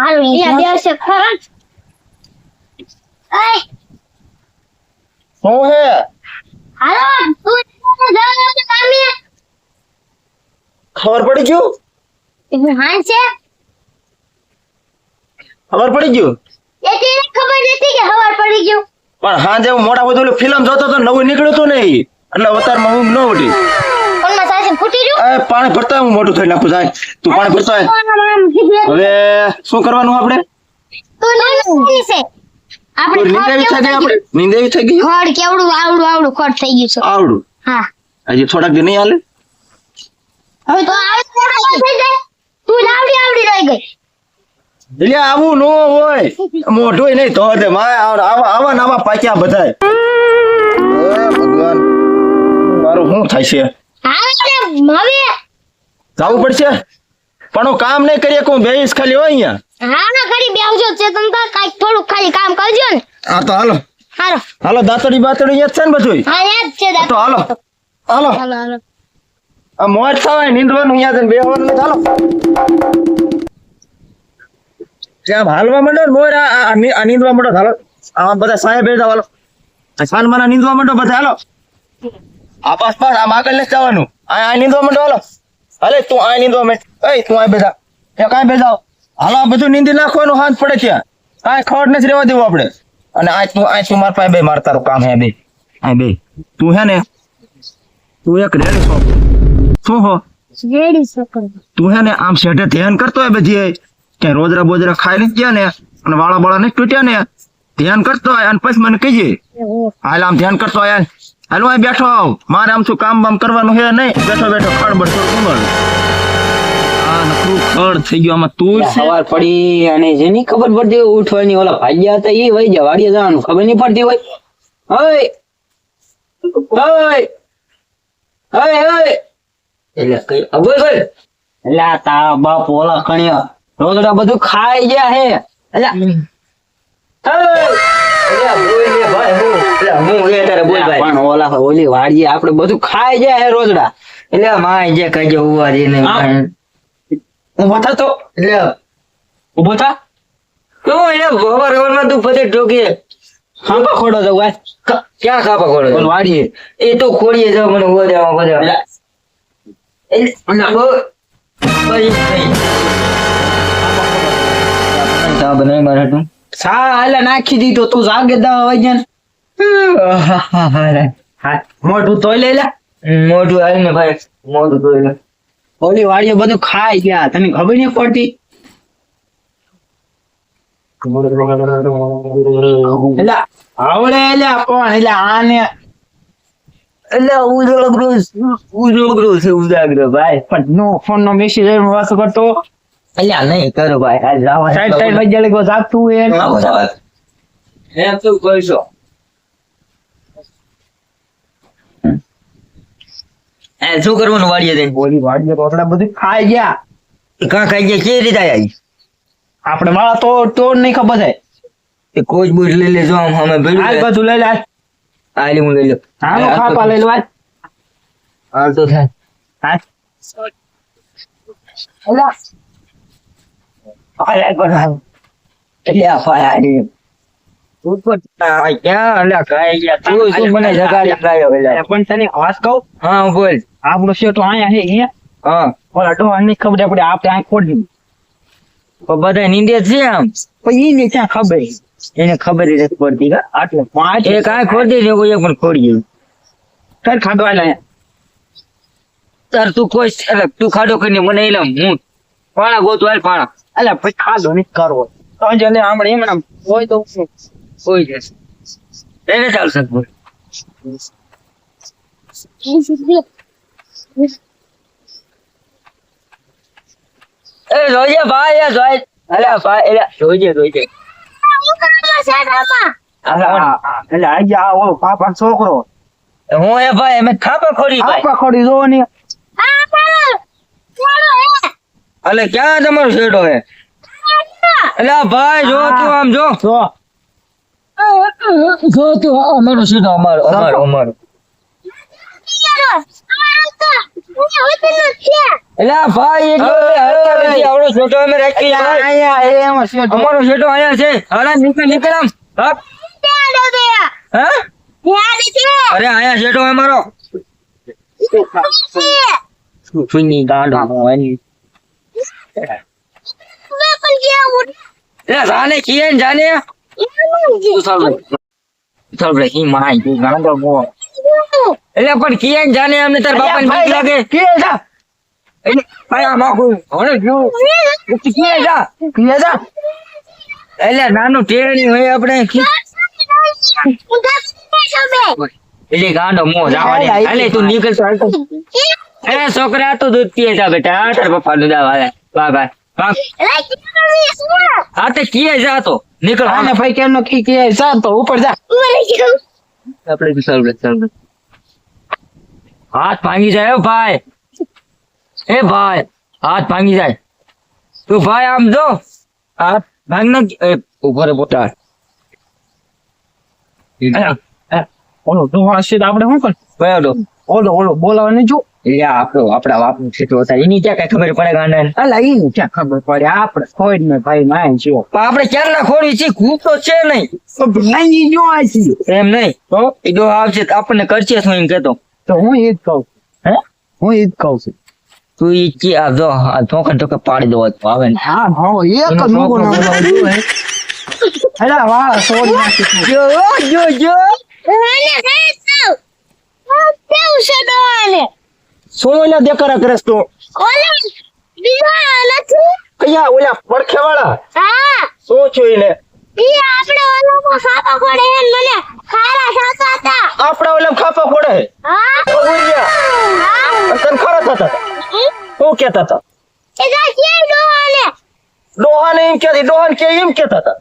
અહીંયા ja, એય શું હે હાલો તું જાવ તો કામે ખબર પડી ગયું? હું છે? ખબર પડી ગયું? એટલે એને ખબર નથી કે ખબર પડી ગયું. પણ હાજે હું મોટા બધું ફિલ્મ જોતો તો નવું નીકળ્યું હતું નહીં. એટલે અવતારમાં હું ન ઉઠી પણ માં સાસી ફૂટી ગયું? પાણી ભરતા હું મોટું થઈ નાખું જાય. તું પાણી ભરતા હોય. હવે શું કરવાનું આપણે? તું નથી છે. આપણે તું નીંદ થઈ ગઈ આપણે? નીંદ એવી થઈ ગઈ ખડ કેવડું આવડું આવડું ખડ થઈ ગયું છે. આવડું? હા. હજી થોડાક નહીં હાલે? હવે તો આવડું થઈ જાય તું આવડી આવડી રહી ગઈ. એટલે આવું નો હોય. મોઢું નહીં તો. આવા નાવા પાક્યા બધા ભગવાન. મારું શું થાય છે? જવું પડશે? પણ હું કામ નહીં કરીએ હું બેહીશ ખાલી હોય અહીંયા. હા ના ખરી બેવજો ચેતન તો કાઈ થોડુંક ખાલી કામ કરજો ને. હા તો હાલો. હારો હાલો દાતડી બાતડી યાદ છે ને બધું હા યાદ છે તો હાલો. હાલો. હાલો હાલો. આ મોજ થવાય નીંદવાનું બેહવાનું નહીં. હાલો. ત્યાં હાલવા માંડો ને મોર આ આ- આ ની- આ નીંદવા માંડો. હાલો. આ બધા સાહેબ બેઠા હાલો. સાન મારા નીંદવા માંડો બધા હાલો. આ પાસ પાસ આમ આગળ નથી જવાનું. આ આ નીંદવા માંડો હાલો. હાલે તું આ નીંદવા માંડ. એ તું આ બેઠા. ત્યાં કાંઈ બેઠા હાલો આ બધું નીંદી નાખવાનું હાથ પડે ત્યાં કાંઈ ખોટ નથી રહેવા દેવું આપણે. અને આ તું આ તું માર પાસે બે માર તારું કામ હે બે આ બે તું હે ને તું એક રેડી છો. શું હો? રેડી સકર તું હે ને આમ શેઠે ધ્યાન કરતો હોય બધી કે રોજરા બોજરા ખાઈ નથી ગયા ને અને વાળા બાળા નથી તૂટ્યા ને. ધ્યાન કરતો હોય અને પછી મને કહીએ હાલ આમ ધ્યાન કરતો હોય હાલ. હું બેઠો આવ. મારે આમ શું કામ બામ કરવાનું હે નહીં? બેઠો બેઠો ખાડ આ નકરું ખડ થઈ ગયું? આમાં તું સવાર પડી અને જેની ખબર પડતી હોય ઉઠવાની ઓલા ભાગ્યા હતા એ વહી જાય વાડીએ જવાનું ખબર નહીં પડતી હોય. ઓય ઓય ઓય ઓય એટલે કઈ અબોય બોલ એટલે આ તારા બાપ ઓલા કણિયા રોજડા બધું ખાઈ ગયા હે. એટલે ઓય! એટલે બોલ ને ભાઈ હું એટલે હું એ તારે બોલ ભાઈ. ઓલી વાડીએ આપણે બધું ખાઈ જાય હે રોજડા. એટલે માય જે કઈ જવું ઊભો થા તો. એટલે ઊભો થા. તો એને ગોબર ગોબર તું ફતે ઢોકીએ ખાપા ખોડો તો ભાઈ ક્યાં ખાપા ખોડો પણ વાડીએ. એ તો ખોડીએ જાવ મને ઊભો દેવા ઊભો એ બહુ ભાઈ ભાઈ બનાવી મારે તું? સા હાલે નાખી દીધો. તું જાગે વજન હા મોઢું તોય લઈ લે. મોઢું હાલ ને ભાઈ. મોઢું તોય લે. ઓલી વાડીએ બધું ખાઈ ગયા તને ખબર નહીં પડતી એટલે આવડે એટલે પણ એટલે આને એટલે ઉજળો ગ્રુસ છે ઉજાગરો ભાઈ પણ નો ફોન નો મેસેજ વાતો કરતો એટલે નહીં કરો ભાઈ સાઈડ સાઈડ વજ્યા લગો જાતું એ એમ તું કહીશો શું કરવાનું વાડીએ જઈને? બોલી વાડીએ તો એટલે બધું ખાઈ ગયા. કાં ખાઈ ગયા? કેવી રીતે આયા આપણે વાળા તો તો નહીં ખબર છે. એ કોચ બુટ લઈ લેજો આમ અમે ભેડું આ બધું લઈ લે હાલ. હું લઈ લો. હાલો ખાપા લઈ લો આ તો થાય. હા એલા હાલ. પર એટલે આ ફાયા ને આ પણ તને આવાજ કહું? હા બોલ. આપણો શેઠો તો હે અહીંયા? હા. ઓલા ડોહા ની ખબર પડે આપણે આ ખોડી પણ બધા નીંદે છે આમ. પણ એને ક્યાં ખબર? એને ખબર જ નથી પડતી કે આટલે. પાંચ એક આ ખોદી ને કોઈ પણ ખોડી ગયું તાર ખાડવા લાયા તાર તું કોઈ એટલે તું ખાડો કરીને મને એલા હું. પાણા ગોતું હાલ પાણા એટલે પછી ખાડો નહીં કરવો તો જલે હમણાં એમણા હોય તો હોય જશે એને ચાલશે બોલ એ જોજે ભાઈ એ જોઈ અલ્યા ભાઈ એટલે જોજે જોજે. એટલે આજે આ ઓલો પાપા છોકરો. હું એ ભાઈ અમે ખાપા ખોડી ભાઈ. ખાપા ખોડી જો ને. અલે ક્યાં તમારો શેડો હે? એટલે ભાઈ જો તું આમ જો. જો. જો તું અમારો શેડો અમારો અમારો અમારો. એલા ભાઈ એટલો હરતા નથી આવડો છોટો અમે રાખી અમારો છોટો અહીંયા છે. હાલા નીકળ નીકળ આમ. હા હા? અરે અહીંયા છોટો અમારો સુની ગાંડો. એની એલા જાને કીએ જાને. ચાલ ચાલ રે? હી માય ગાંડો મો એટલે પણ કિયાન જાને અમને તાર બાપાને ભૂખ લાગે. કે જા. એટલે ભાઈ આ માખુ હવે જો કીએ જા. કીએ જા. એટલે નાનું ટેરણી હોય આપણે એટલે ગાંડો મો જાવા દે એટલે તું નીકળ તો હાલતો એ છોકરા તું દૂધ પીએ જા બેટા આ તાર પપ્પા નું દાવા બા બા હા તે કીએ જા તો. નીકળ આને ભાઈ કેમ નો કી કે જા તો ઉપર જા. આપણે વિશાલ ચાલુ. હાથ ભાંગી જાય ભાઈ. એ ભાઈ હાથ ભાંગી જાય. તું ભાઈ આમ જો. હાથ ભાંગ ના ઊભો રે બોટા ઓલો તો હશે આપણે શું કર? ઓલો ઓલો બોલાવને જો. એ આપણો બાપનું છેટો હતા. એની ક્યાં કઈ ખબર પડે ગાને અલા ઈ ક્યાં ખબર પડે? આપડે ખોડ ને ભાઈ માય છો આપડે ક્યાં ના ખોડી છે ખૂબ તો છે નહીં. ભાઈ જો આ છે એમ નહીં. તો એ જો આવશે તો આપણને કરશે શું એમ કેતો તો હું એ જ કહું. હે? હું એ જ કહું છું. તું એ કે આ જો આ ધોકા ધોકા પાડી દો તો આવે ને. હા હા એક જ મૂકો ના અલા વાહ સોરી નાખી જો જો. જો છે શું ઓલા દેખાડા કરસ તું. કયા? ઓલા પડખે વાળા શું છું એને? આપડા ઓલા ખાપા ફોડે અને તને ખરા થતા શું કેતા હતા? ડોહા ને એમ કેતી ડોહા કે એમ કેતા હતા?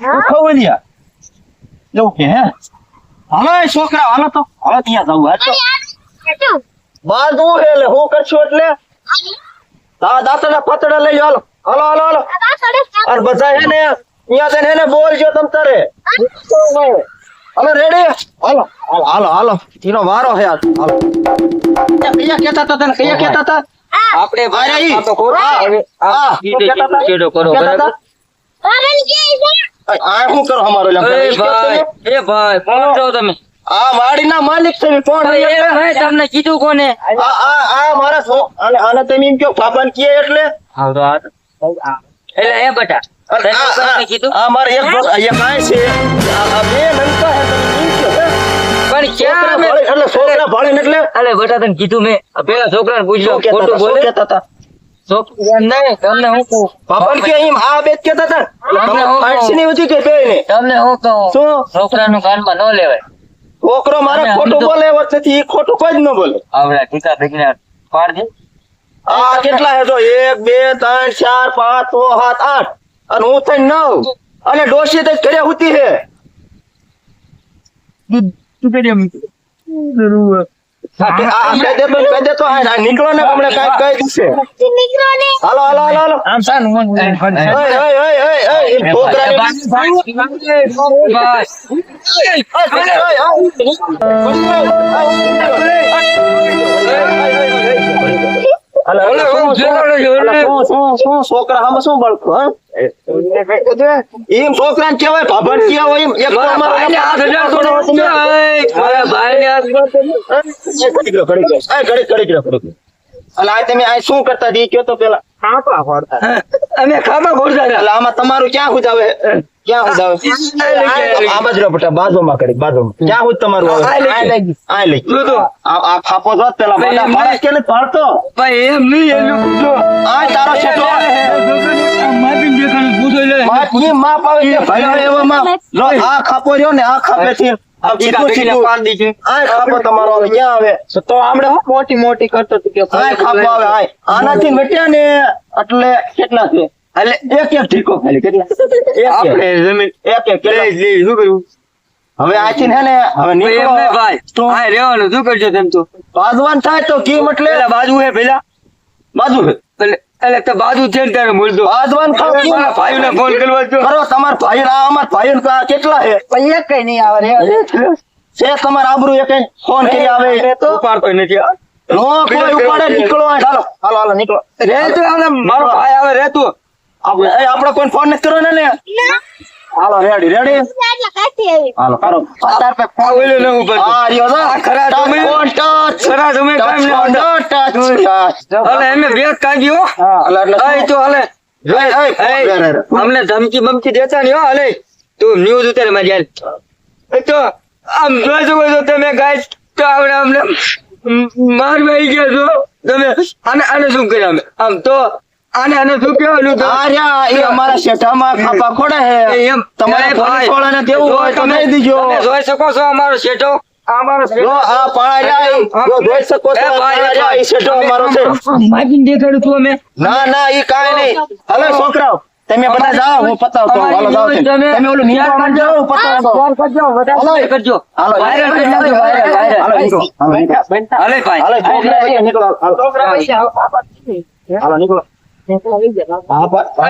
હું. ખવલિયા એવું કે હે? હાલો એ છોકરા હાલો તો. હાલો ત્યાં જવું હાલ તો. બાજુ હે એટલે હું કરશું એટલે? દા દાંતડા પતડા લઈ લો હાલો હાલો હાલો. હાલો અરે બધા હે ને અહીંયા તને હે ને બોલજો તમ તારે. હાલો રેડી હાલો હાલો હાલો હાલો. તેનો વારો હે આજ હાલો. કયા કેતા હતા તને? કયા કેતા હતા? આપણે ભાઈ આ તો ખોટું. હવે આ હા. છેડો કરો બરાબર? આ શું કરો અમારો એ ભાઈ એ ભાઈ બોલો. તમે. આ વાડીના માલિક કોણ એ તમને કીધું કોને? આ આ આ મારા છો અને આને તમે એમ કહો પાપાને કીએ એટલે? હા તો આ એટલે એ બેટા આ- મારે એક છે. આ બે હે તમે એમ પણ છોકરા ક્યાં એટલે છોકરા ભણે એટલે અરે બટા તને કીધું મેં. આ પેલા છોકરાને પૂછ્યો ખોટું બોલે? કહેતા હતા? તમને હું કહું. પાપાને કે એમ આ બે જ કહેતા હતા? આપણે તમે હું કહું? શેની હતી કે બેયને? તમને હું કહું. શું? છોકરાનું કાનમાં ન લેવાય. છોકરો મારે ખોટું બોલે વચ્ચેથી ખોટું કોઈ જ ન બોલે. આવડા ટીકા ભેગીને પાડ દે. આ કેટલા હે જો એક બે ત્રણ ચાર પાંચ છ સાત આઠ. અને હું થઈ નવ. અને ડોશી તો ઘરે હુતી હે. તું તો આ આ નીકળો ને હમણાં કાંઈક કહી દીશે હાલો હાલો હાલો હાલો આમ સાનું ઓય, ઓય, છોકરા સામે શું બળકો? એમ એક રહ્યો. અલા, આ તમે આ શું કરતા દી? ઈ કયો તો પેલા. અમે ખામાં અમે હતા. અલા, આમાં તમારું ક્યાં હુજ આવે? ક્યાં હુજ આવે આ બાજુ બાજુમાં બાજુમાં. ક્યાં તમારું આવે આ લઈ. લો આ આ ફાફો પેલા મોટા માણસ નહીં. પાડતો ભાઈ એમ નહીં એનું જો. આ તારો છેટો આવે હે. આ માપીને દેખાડું પૂછો લે. માપ માપ આવે છે. ભાઈ એવો માપ આ ખાપો રહ્યો ને આ ખાપે મોટી મોટી કરતો હતો કે આ ખાપો આવે આ આનાથી મટ્યા ને એટલે કેટલા છે? એટલે એક એક ઠીકો ખાલી કેટલા એક એક આપણે જમીન એક એક કેટલા? લે લે શું કર્યું? હવે આથી હે ને હવે નીકળો. ભાઈ તો આ રહેવાનું શું કરજો તેમ તો? બાજવાન થાય તો કેમ એટલે? બાજુ હે પેલા? બાજુ હે. એટલે એટલે તો બાજુ છે ને તારે બોલતો બાજવાન ખાવ કેમ? મારા ભાઈને ફોન કરવા જો કરો તમાર ભાઈ ના અમાર ભાઈ કેટલા હે? એક કઈ નહીં આવે છે? તમાર આબરૂ એક ફોન કરી આવે. તો? ઉપાડતો નથી નો કોઈ ઉપાડે નીકળો. હાલો હાલો હાલો નીકળો. રે તો મારો ભાઈ આવે રે તું. આપણે એ આપણે કોઈ ફોન નથી કરવાનો ને હાલો રેડી રેડી. હાલો કરો પે ઉપર તો. ખરા તમે- ફોન ટચ ખરા તમે ટચ ટચ એમે કાઢ્યો. એટલે તો. અમને ધમકી બમકી દેતા નહીં હો હાલે. તું ન્યૂઝ ઉતારે મારી. તો આમ જોઈ શકો છો તમે ગાય તો આપણે અમને માર ભાઈ ગયા છો. તમે આને આને શું કર્યા અમે? આમ તો આને અને શું કેવું તો આ એ અમારા શેઠામાં ખાપા ખોડે હે એમ તમારે અરે ખોળાને જો હોય તમે દીજો. જોઈ શકો છો અમારો શેઠો છો, છે. છું છોકરાઓ તમે બધા જાઓ હું પતાવતો હાલો જાઓ તમે. તમે ઓલું નીકળવા માંડો પતાવતો હાલો. કરજો. હાલો વાયરલ કરી વાયરલ વાયરલ હાલો નીકળો. હાલો નીકળો. હાલે ભાઈ. હાલો નીકળો હાલો હાલો નીકળો. હા, પણ-